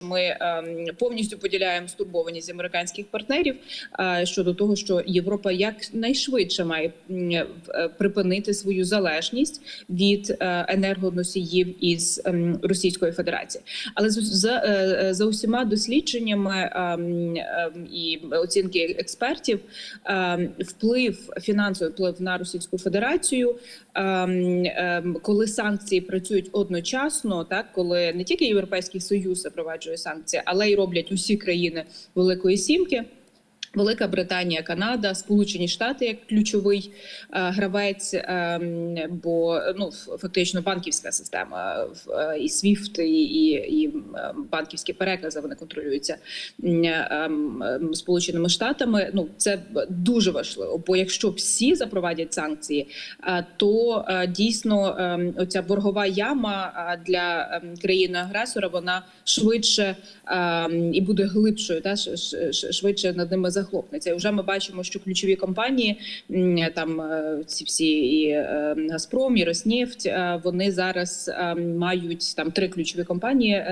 Ми ем, повністю поділяємо стурбованість американських партнерів е, щодо того, що Європа якнайшвидше має е, припинити свою залежність від е, енергоносіїв із ем, Російської Федерації. Але за, за усіма дослідженнями ем, і оцінки експертів, вплив фінансовий вплив на Російську Федерацію, коли санкції працюють одночасно, так коли не тільки Європейський Союз запроваджує санкції, але й роблять усі країни Великої Сімки. Велика Британія, Канада, Сполучені Штати як ключовий е, гравець, ем, бо ну фактично банківська система е, і SWIFT, і, і, і банківські перекази вони контролюються ем, ем, Сполученими Штатами. Ну це дуже важливо. Бо якщо всі запровадять санкції, е, то е, дійсно ем, оця боргова яма е, для країни агресора вона швидше ем, і буде глибшою, та швидше над ними захлопнеться. І вже ми бачимо, що ключові компанії, там е, ці всі і е, Газпром, і Роснефть, е, вони зараз мають там три ключові компанії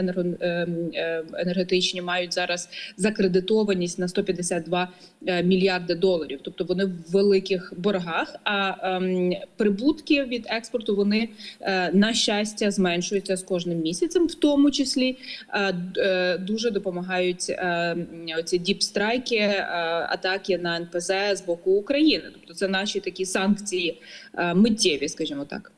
енергетичні, мають зараз закредитованість на 152 е, мільярди доларів. Тобто вони в великих боргах. А ем, прибутки від експорту вони на щастя зменшуються з кожним місяцем, в тому числі дуже допомагають ці діпстрайки, атаки на НПЗ з боку України. Тобто це наші такі санкції е, миттєві, скажімо так.